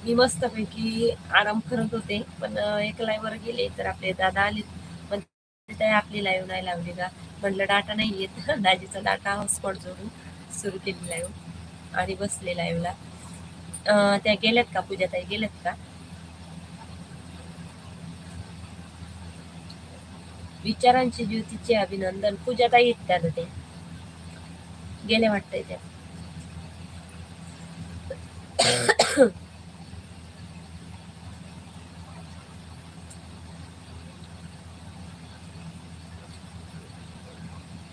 मी मस्तपैकी आराम करत होते पण एक लाईव्हवर गेले तर आपले दादा आले पण ते आपली लाईव्ह नाही लावली का? म्हटलं डाटा नाही येत. दाजीचा डाटा हॉटस्पॉट जोडून सुरू केली लाईव्ह आणि बसले लाईव्हला त्या गेल्यात का? पूजाताई गेल्यात का? विचारांची ज्योतीचे अभिनंदन. पूजाताई आहेत त्या ते? गेले वाटतंय त्या.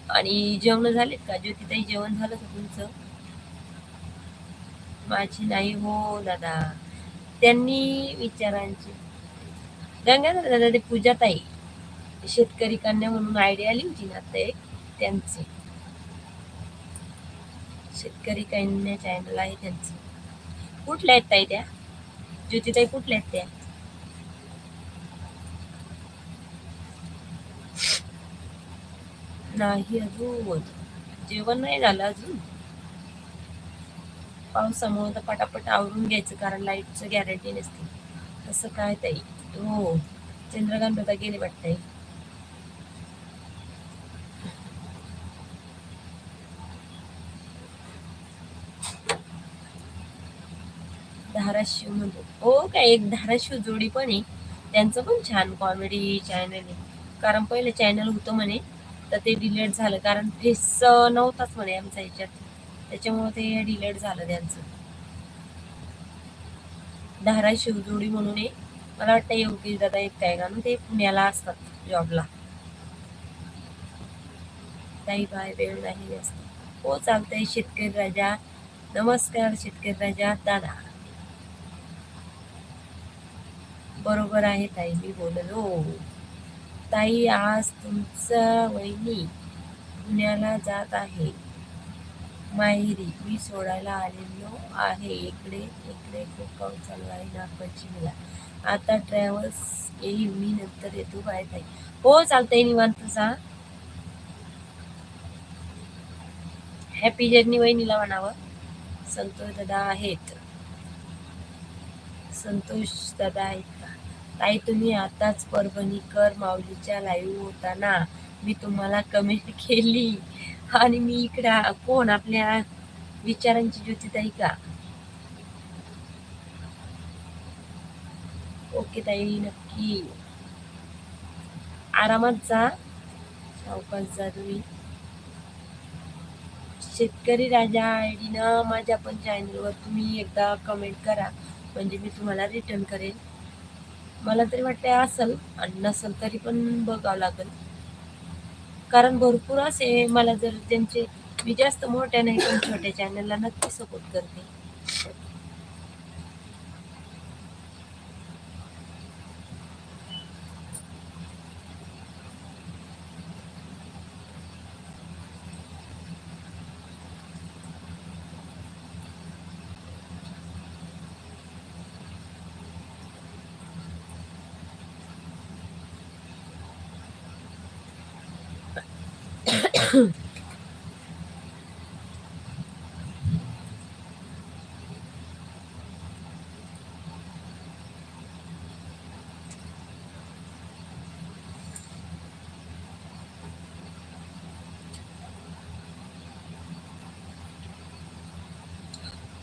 आणि जेवण झालेत का? ज्योतिताई जेवण झालं का तुमचं? माझी नाही हो दादा. त्यांनी विचारांची. गंगाधर दादा ते पूजाताई. शेतकरी कन्या म्हणून आयडिया आली होती ना ते त्यांचे. शेतकरी कन्या चॅनल आहे त्यांचं. कुठल्या आहेत ताई त्या? ज्योतिताई कुठल्या आहेत त्या? नाही अजून. जेवण नाही झालं अजून. पावसामुळे तर पटापट आवरून घ्यायचं कारण लाईटचं गॅरंटी नसते. तसं काय ताई? हो चंद्रकांत दादा गेले वाटतंय. धाराशिवमध्ये. हो काय एक धाराशिव जोडी पण आहे. त्यांचं पण छान कॉमेडी चॅनल आहे. कारण पहिले चॅनल होतं म्हणे तर ते डिलेट झालं. कारण फेस नव्हताच म्हणे आमच्या ह्याच्यात. त्याच्यामुळे ते डिलेट झालं त्यांचं. धारा शिवजोडी म्हणून आहे मला वाटतं योगेश दादा एक काय का? ना ते पुण्याला असतात जॉबला काही बाय वेळ नाही असत हो चालतंय शेतकरी राजा. नमस्कार शेतकरी राजा दादा. बरोबर आहे ताई मी बोललो. ताई आज तुमचा वहिनी पुण्याला जात आहे. माहेरी मी सोडायला आलेलो आहे. इकडे इकडे खूप पाऊस चालू आहे नागपंचमीला आता ट्रॅव्हल्स येईल मी नंतर येतो बाय ताई. हो चालतंय निवांत सा हॅपी जर्नी वहिनीला म्हणावं. संतोष दादा आहेत. संतोष दादा आहेत का? ताई तुम्ही आताच परभणीकर माऊलीच्या लाईव्ह होता ना मी तुम्हाला कमेंट केली. आणि मी इकडं कोण? आपल्या विचारांची ज्योती ताई का? ओके ताई नक्की. आरामात जा. सावकाश जा तुम्ही. शेतकरी राजा आय डीनं माझ्या पण चॅनलवर तुम्ही एकदा कमेंट करा. म्हणजे मी तुम्हाला रिटर्न करेन. मला तरी वाटते असेल आणि नसेल तरी पण बघावं लागेल. कारण भरपूर असे मला जर त्यांचे मी जास्त मोठ्या नाही पण छोट्या चॅनलला नक्की सपोर्ट करते.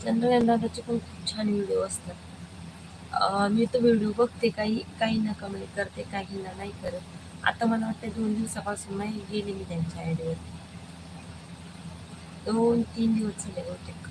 चंद्रकांत पण खूप छान व्हिडिओ असतात. मी तो व्हिडिओ बघते काही काही ना कमेंट करते काहींना नाही करत. आता मला वाटतं दोन दिवसापासून नाही गेले मी त्यांच्या आयडीवर दोन तीन दिवस झाले बहुतेक.